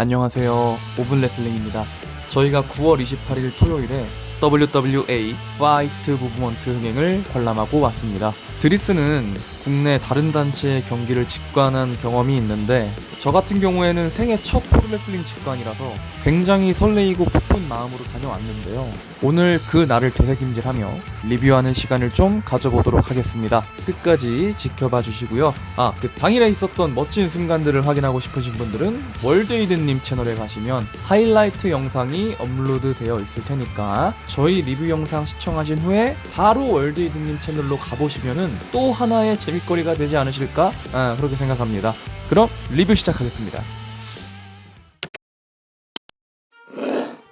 안녕하세요. 오븐 레슬링입니다. 저희가 9월 28일 토요일에 WWA 파이스트 무브먼트 흥행을 관람하고 왔습니다. 드리스는 국내 다른 단체의 경기를 직관한 경험이 있는데 저 같은 경우에는 생애 첫 프로레슬링 직관이라서 굉장히 설레이고 기쁜 마음으로 다녀왔는데요. 오늘 그 날을 되새김질하며 리뷰하는 시간을 좀 가져보도록 하겠습니다. 끝까지 지켜봐 주시고요. 아, 그 당일에 있었던 멋진 순간들을 확인하고 싶으신 분들은 월드이든님 채널에 가시면 하이라이트 영상이 업로드 되어 있을 테니까 저희 리뷰 영상 시청하신 후에 바로 월드이든님 채널로 가보시면은 또 하나의 재밌거리가 되지 않으실까? 아, 그렇게 생각합니다. 그럼 리뷰 시작하겠습니다.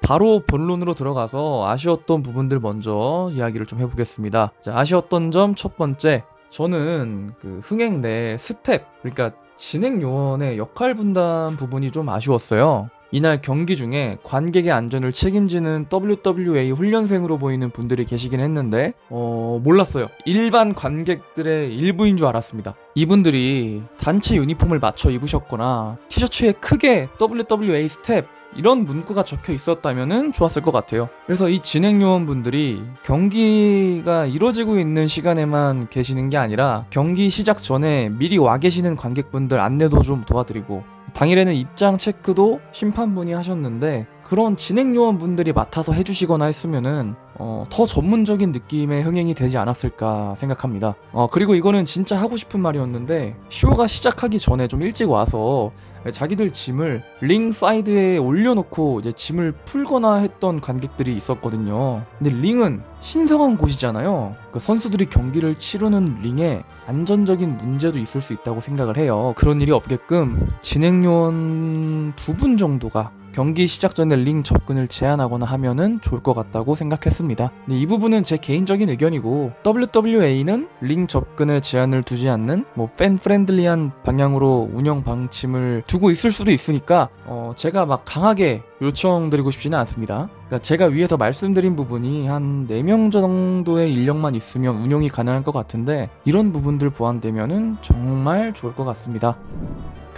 바로 본론으로 들어가서 아쉬웠던 부분들 먼저 이야기를 좀 해보겠습니다. 자, 아쉬웠던 점 첫 번째. 저는 그 흥행 내 스텝, 그러니까 진행 요원의 역할 분담 부분이 좀 아쉬웠어요. 이날 경기 중에 관객의 안전을 책임지는 WWA 훈련생으로 보이는 분들이 계시긴 했는데, 어, 몰랐어요. 일반 관객들의 일부인 줄 알았습니다. 이분들이 단체 유니폼을 맞춰 입으셨거나 티셔츠에 크게 WWA 스텝 이런 문구가 적혀 있었다면 좋았을 것 같아요. 그래서 이 진행 요원분들이 경기가 이루어지고 있는 시간에만 계시는 게 아니라 경기 시작 전에 미리 와 계시는 관객분들 안내도 좀 도와드리고 당일에는 입장 체크도 심판분이 하셨는데 그런 진행 요원분들이 맡아서 해주시거나 했으면은 어, 더 전문적인 느낌의 흥행이 되지 않았을까 생각합니다. 어, 그리고 이거는 진짜 하고 싶은 말이었는데 쇼가 시작하기 전에 좀 일찍 와서 자기들 짐을 링 사이드에 올려놓고 이제 짐을 풀거나 했던 관객들이 있었거든요. 근데 링은 신성한 곳이잖아요. 그 선수들이 경기를 치르는 링에 안전적인 문제도 있을 수 있다고 생각을 해요. 그런 일이 없게끔 진행 요원 두 분 정도가 경기 시작 전에 링 접근을 제한하거나 하면은 좋을 것 같다고 생각했습니다. 근데 이 부분은 제 개인적인 의견이고 WWA는 링 접근에 제한을 두지 않는 뭐 팬 프렌들리한 방향으로 운영 방침을 두고 있을 수도 있으니까 어 제가 막 강하게 요청드리고 싶지는 않습니다. 그러니까 제가 위에서 말씀드린 부분이 한 4명 정도의 인력만 있으면 운영이 가능할 것 같은데 이런 부분들 보완되면은 정말 좋을 것 같습니다.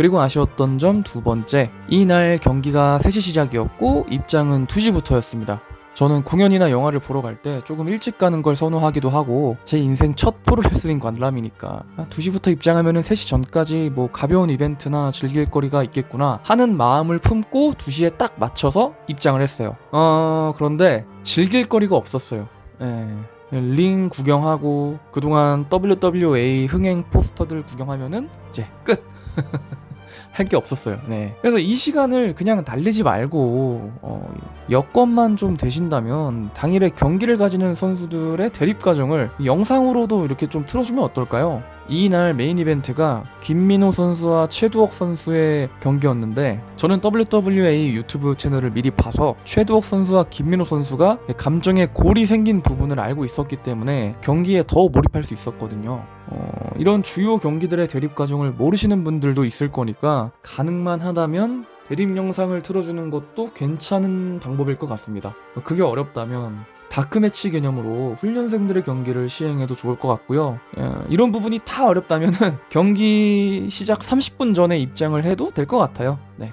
그리고 아쉬웠던 점 두 번째, 이날 경기가 3시 시작이었고 입장은 2시부터였습니다. 저는 공연이나 영화를 보러 갈 때 조금 일찍 가는 걸 선호하기도 하고 제 인생 첫 프로레슬링 관람이니까 2시부터 입장하면은 3시 전까지 뭐 가벼운 이벤트나 즐길 거리가 있겠구나 하는 마음을 품고 2시에 딱 맞춰서 입장을 했어요. 어, 그런데 즐길 거리가 없었어요. 예. 링 구경하고 그동안 WWA 흥행 포스터들 구경하면은 이제 끝. 할 게 없었어요. 네. 그래서 이 시간을 그냥 날리지 말고 어, 여건만 좀 되신다면 당일에 경기를 가지는 선수들의 대립 과정을 영상으로도 이렇게 좀 틀어주면 어떨까요? 이날 메인 이벤트가 김민호 선수와 최두옥 선수의 경기였는데 저는 WWA 유튜브 채널을 미리 봐서 최두옥 선수와 김민호 선수가 감정에 골이 생긴 부분을 알고 있었기 때문에 경기에 더 몰입할 수 있었거든요. 어, 이런 주요 경기들의 대립 과정을 모르시는 분들도 있을 거니까 가능만 하다면 대립 영상을 틀어주는 것도 괜찮은 방법일 것 같습니다. 그게 어렵다면 다크매치 개념으로 훈련생들의 경기를 시행해도 좋을 것 같고요. 예, 이런 부분이 다 어렵다면은 경기 시작 30분 전에 입장을 해도 될 것 같아요. 네.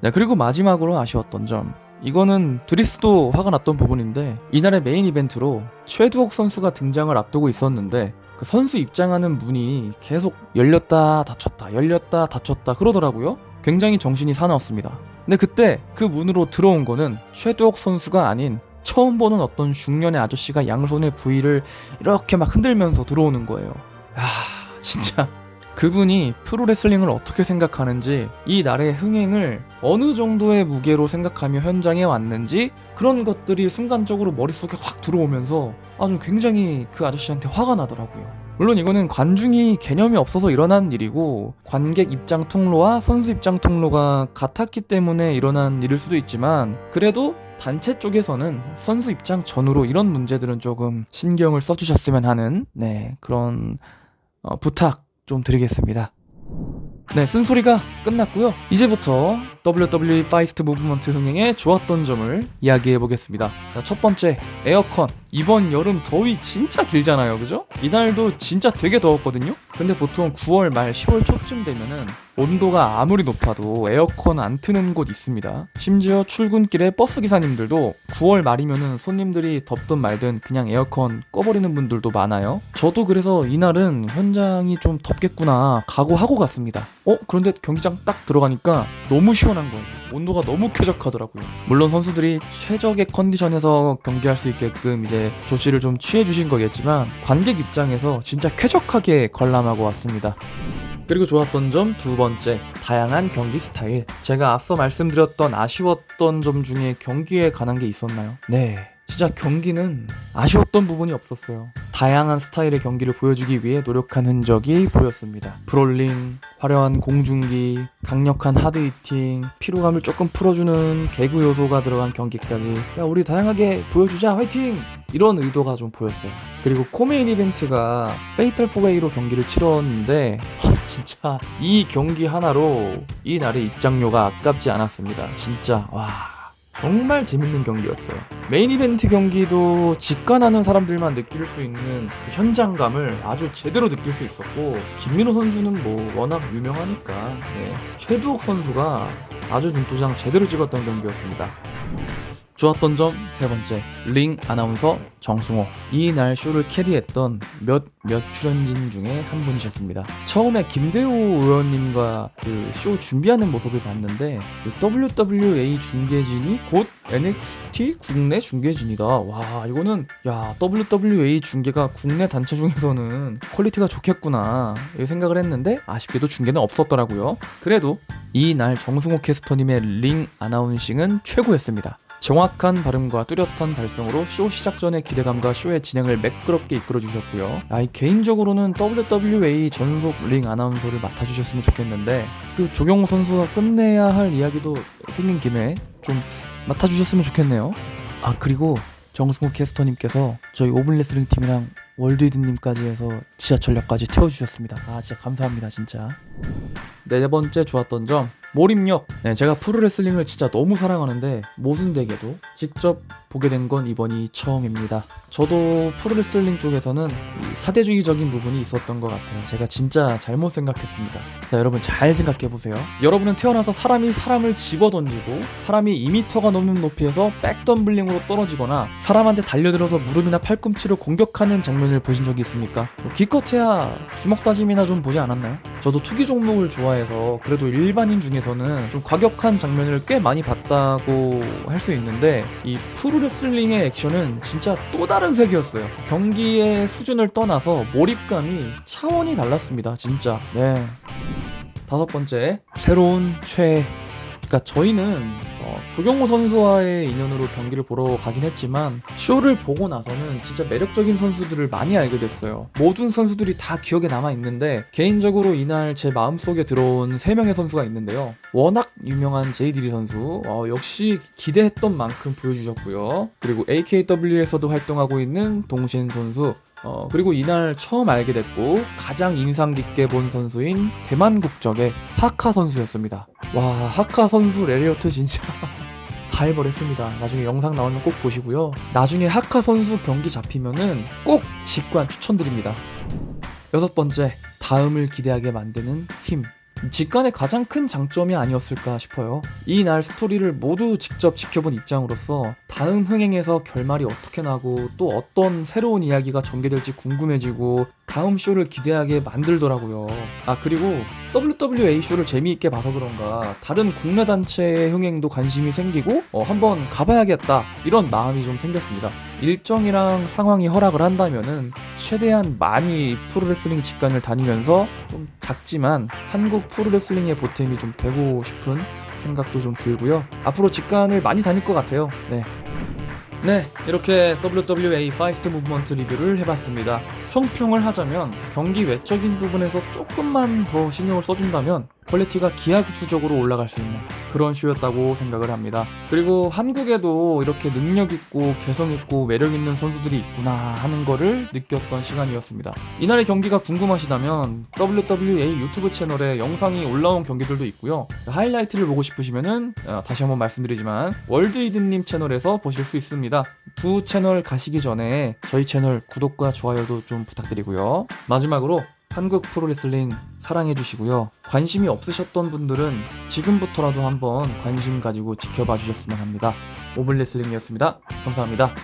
네, 그리고 마지막으로 아쉬웠던 점. 이거는 드리스도 화가 났던 부분인데 이날의 메인 이벤트로 최두옥 선수가 등장을 앞두고 있었는데 그 선수 입장하는 문이 계속 열렸다 닫혔다 열렸다 닫혔다 그러더라고요. 굉장히 정신이 사나웠습니다. 근데 그때 그 문으로 들어온 거는 최두옥 선수가 아닌 처음 보는 어떤 중년의 아저씨가 양손의 부위를 이렇게 막 흔들면서 들어오는 거예요. 아, 진짜. 그분이 프로레슬링을 어떻게 생각하는지 이 날의 흥행을 어느 정도의 무게로 생각하며 현장에 왔는지 그런 것들이 순간적으로 머릿속에 확 들어오면서 아주 굉장히 그 아저씨한테 화가 나더라고요. 물론 이거는 관중이 개념이 없어서 일어난 일이고 관객 입장 통로와 선수 입장 통로가 같았기 때문에 일어난 일일 수도 있지만 그래도 단체 쪽에서는 선수 입장 전후로 이런 문제들은 조금 신경을 써주셨으면 하는 네 그런 어, 부탁 좀 드리겠습니다. 네, 쓴소리가 끝났고요. 이제부터 WWE 파이스트 무브먼트 흥행에 좋았던 점을 이야기해 보겠습니다. 첫 번째, 에어컨. 이번 여름 더위 진짜 길잖아요. 그죠? 이날도 진짜 되게 더웠거든요. 근데 보통 9월 말 10월 초쯤 되면은 온도가 아무리 높아도 에어컨 안 트는 곳 있습니다. 심지어 출근길에 버스 기사님들도 9월 말이면은 손님들이 덥든 말든 그냥 에어컨 꺼버리는 분들도 많아요. 저도 그래서 이날은 현장이 좀 덥겠구나 각오하고 갔습니다. 어? 그런데 경기장 딱 들어가니까 너무 시원한 거예요. 온도가 너무 쾌적하더라고요. 물론 선수들이 최적의 컨디션에서 경기할 수 있게끔 이제 조치를 좀 취해 주신 거겠지만 관객 입장에서 진짜 쾌적하게 관람하고 왔습니다. 그리고 좋았던 점 두 번째, 다양한 경기 스타일. 제가 앞서 말씀드렸던 아쉬웠던 점 중에 경기에 관한 게 있었나요? 네. 진짜 경기는 아쉬웠던 부분이 없었어요. 다양한 스타일의 경기를 보여주기 위해 노력한 흔적이 보였습니다. 브롤링, 화려한 공중기, 강력한 하드히팅, 피로감을 조금 풀어주는 개그 요소가 들어간 경기까지 야 우리 다양하게 보여주자 화이팅! 이런 의도가 좀 보였어요. 그리고 코메인 이벤트가 페이탈 포웨이로 경기를 치렀는데 허, 진짜 이 경기 하나로 이 날의 입장료가 아깝지 않았습니다. 진짜 와 정말 재밌는 경기였어요. 메인 이벤트 경기도 직관하는 사람들만 느낄 수 있는 그 현장감을 아주 제대로 느낄 수 있었고 김민호 선수는 뭐 워낙 유명하니까 네. 최두옥 선수가 아주 눈도장 제대로 찍었던 경기였습니다. 좋았던 점 세 번째 링 아나운서 정승호 이날 쇼를 캐리했던 몇몇 출연진 중에 한 분이셨습니다. 처음에 김대호 의원님과 그 쇼 준비하는 모습을 봤는데 그 WWA 중계진이 곧 NXT 국내 중계진이다. 와 이거는 야 WWA 중계가 국내 단체 중에서는 퀄리티가 좋겠구나 이 생각을 했는데 아쉽게도 중계는 없었더라고요. 그래도 이날 정승호 캐스터님의 링 아나운싱은 최고였습니다. 정확한 발음과 뚜렷한 발성으로 쇼 시작 전의 기대감과 쇼의 진행을 매끄럽게 이끌어 주셨고요. 아, 이 개인적으로는 WWA 전속 링 아나운서를 맡아주셨으면 좋겠는데 그 조경호 선수가 끝내야 할 이야기도 생긴 김에 좀 맡아주셨으면 좋겠네요. 아 그리고 정승호 캐스터님께서 저희 오븐레슬링 팀이랑 월드이드님까지 해서 지하철역까지 태워주셨습니다. 아 진짜 감사합니다 진짜. 네 번째 좋았던 점 몰입력. 네, 제가 프로레슬링을 진짜 너무 사랑하는데 모순되게도 직접 보게 된 건 이번이 처음입니다. 저도 프로레슬링 쪽에서는 이 사대주의적인 부분이 있었던 것 같아요. 제가 진짜 잘못 생각했습니다. 자, 여러분 잘 생각해 보세요. 여러분은 태어나서 사람이 사람을 집어 던지고 사람이 2m가 넘는 높이에서 백덤블링으로 떨어지거나 사람한테 달려들어서 무릎이나 팔꿈치를 공격하는 장면을 보신 적이 있습니까? 뭐 기껏해야 주먹 다짐이나 좀 보지 않았나요? 저도 투기 종목을 좋아해서 그래도 일반인 중에서는 좀 과격한 장면을 꽤 많이 봤다고 할 수 있는데 이 프로레슬링 의 액션은 진짜 또 다른 세계였어요. 경기의 수준을 떠나서 몰입감이 차원이 달랐습니다. 진짜. 네. 다섯 번째, 새로운 최. 그러니까 저희는 어, 조경호 선수와의 인연으로 경기를 보러 가긴 했지만 쇼를 보고 나서는 진짜 매력적인 선수들을 많이 알게 됐어요. 모든 선수들이 다 기억에 남아 있는데 개인적으로 이날 제 마음속에 들어온 세 명의 선수가 있는데요. 워낙 유명한 제이디리 선수 어, 역시 기대했던 만큼 보여주셨고요. 그리고 AKW에서도 활동하고 있는 동신 선수 어, 그리고 이날 처음 알게 됐고 가장 인상 깊게 본 선수인 대만 국적의 하카 선수였습니다. 와 하카 선수 레리어트 진짜 살벌했습니다. 나중에 영상 나오면 꼭 보시고요. 나중에 하카 선수 경기 잡히면은 꼭 직관 추천드립니다. 여섯 번째 다음을 기대하게 만드는 힘. 직관의 가장 큰 장점이 아니었을까 싶어요. 이 날 스토리를 모두 직접 지켜본 입장으로서 다음 흥행에서 결말이 어떻게 나고 또 어떤 새로운 이야기가 전개될지 궁금해지고 다음 쇼를 기대하게 만들더라고요. 아 그리고 WWA 쇼를 재미있게 봐서 그런가 다른 국내 단체의 흥행도 관심이 생기고 어, 한번 가봐야겠다 이런 마음이 좀 생겼습니다. 일정이랑 상황이 허락을 한다면은 최대한 많이 프로레슬링 직관을 다니면서 좀 작지만 한국 프로레슬링의 보탬이 좀 되고 싶은 생각도 좀 들고요. 앞으로 직관을 많이 다닐 것 같아요. 네. 네, 이렇게 WWA 파이스트 무브먼트 리뷰를 해봤습니다. 총평을 하자면 경기 외적인 부분에서 조금만 더 신경을 써준다면 퀄리티가 기하급수적으로 올라갈 수 있는 그런 쇼였다고 생각을 합니다. 그리고 한국에도 이렇게 능력 있고 개성 있고 매력 있는 선수들이 있구나 하는 거를 느꼈던 시간이었습니다. 이날의 경기가 궁금하시다면 WWA 유튜브 채널에 영상이 올라온 경기들도 있고요. 하이라이트를 보고 싶으시면은 어, 다시 한번 말씀드리지만 월드이드님 채널에서 보실 수 있습니다. 두 채널 가시기 전에 저희 채널 구독과 좋아요도 좀 부탁드리고요. 마지막으로 한국 프로레슬링 사랑해주시고요. 관심이 없으셨던 분들은 지금부터라도 한번 관심 가지고 지켜봐 주셨으면 합니다. 오블레슬링이었습니다. 감사합니다.